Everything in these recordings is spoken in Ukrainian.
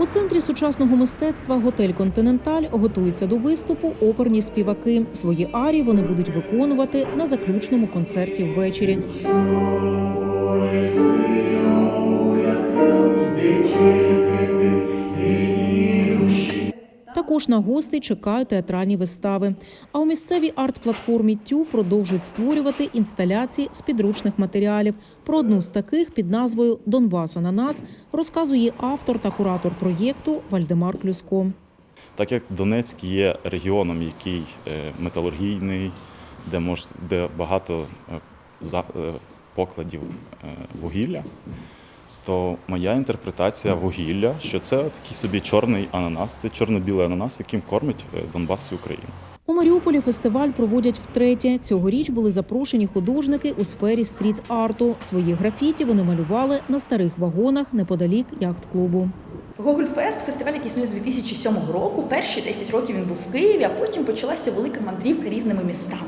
У центрі сучасного мистецтва готель Континенталь готується до виступу оперні співаки. Свої арії вони будуть виконувати на заключному концерті ввечері. Також на гостей чекають театральні вистави. А у місцевій арт-платформі ТЮ продовжують створювати інсталяції з підручних матеріалів. Про одну з таких під назвою Донбас Ананас розказує автор та куратор проєкту Вальдемар Клюско. Так як Донецьк є регіоном, який е, металургійний, де мож, де багато е, е, покладів вугілля, то моя інтерпретація вугілля, що це такий собі чорний ананас, це чорно-білий ананас, яким кормить е, Донбас всю Україну. У Маріуполі фестиваль проводять втретє. Цьогоріч були запрошені художники у сфері стріт-арту. Свої графіті вони малювали на старих вагонах неподалік яхт-клубу. Гогольфест фестиваль, який існує з 2007 року. Перші 10 років він був в Києві, а потім почалася велика мандрівка різними містами.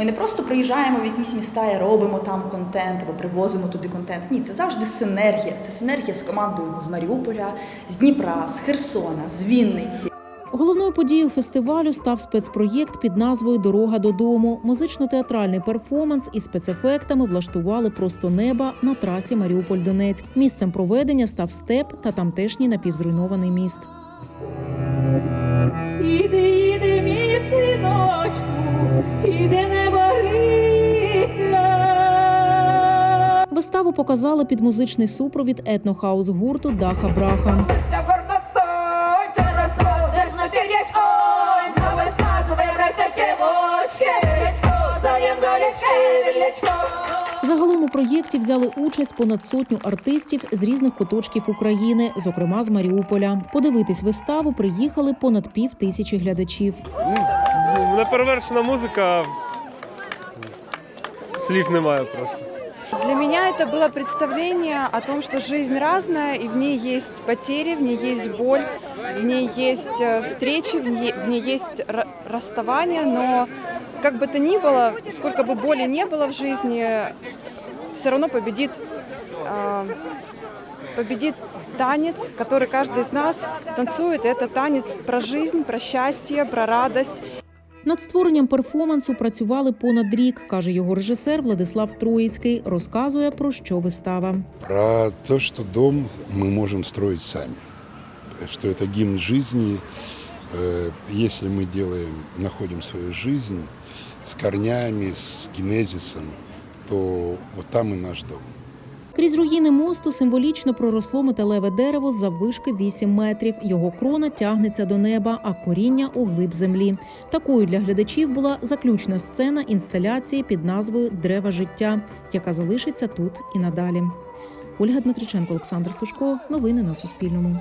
Ми не просто приїжджаємо в якісь міста і робимо там контент або привозимо туди контент. Ні, це завжди синергія. Це синергія з командою з Маріуполя, з Дніпра, з Херсона, з Вінниці. Головною подією фестивалю став спецпроєкт під назвою Дорога додому. Музично-театральний перформанс із спецефектами влаштували просто неба на трасі Маріуполь-Донець. Місцем проведення став степ та тамтешній напівзруйнований міст. Виставу показали під музичний супровід етнохаус гурту Даха Браха. Загалом у проєкті взяли участь понад сотню артистів з різних куточків України, зокрема з Маріуполя. Подивитись виставу приїхали понад пів тисячі глядачів. Ну, Неперевершена музика. Слів немає просто. Для меня это было представление о том, что жизнь разная, и в ней есть потери, в ней есть боль, в ней есть э, встречи, в ней, в ней есть ра- расставания, но как бы то ни было, сколько бы боли не было в жизни, все равно победит, э, победит танец, который каждый из нас танцует. И это танец про жизнь, про счастье, про радость. Над створенням перформансу працювали понад рік, каже його режисер Владислав Троїцький. Розказує про що вистава. Про то, что дом мы можем строить сами. Что это гимн жизни. Э, Если мы делаем, находим свою жизнь с корнями, с генезисом, то вот там и наш дом. Крізь руїни мосту символічно проросло металеве дерево заввишки 8 метрів. Його крона тягнеться до неба, а коріння у глиб землі. Такою для глядачів була заключна сцена інсталяції під назвою Древа життя, яка залишиться тут і надалі. Ольга Дмитриченко, Олександр Сушко. Новини на Суспільному.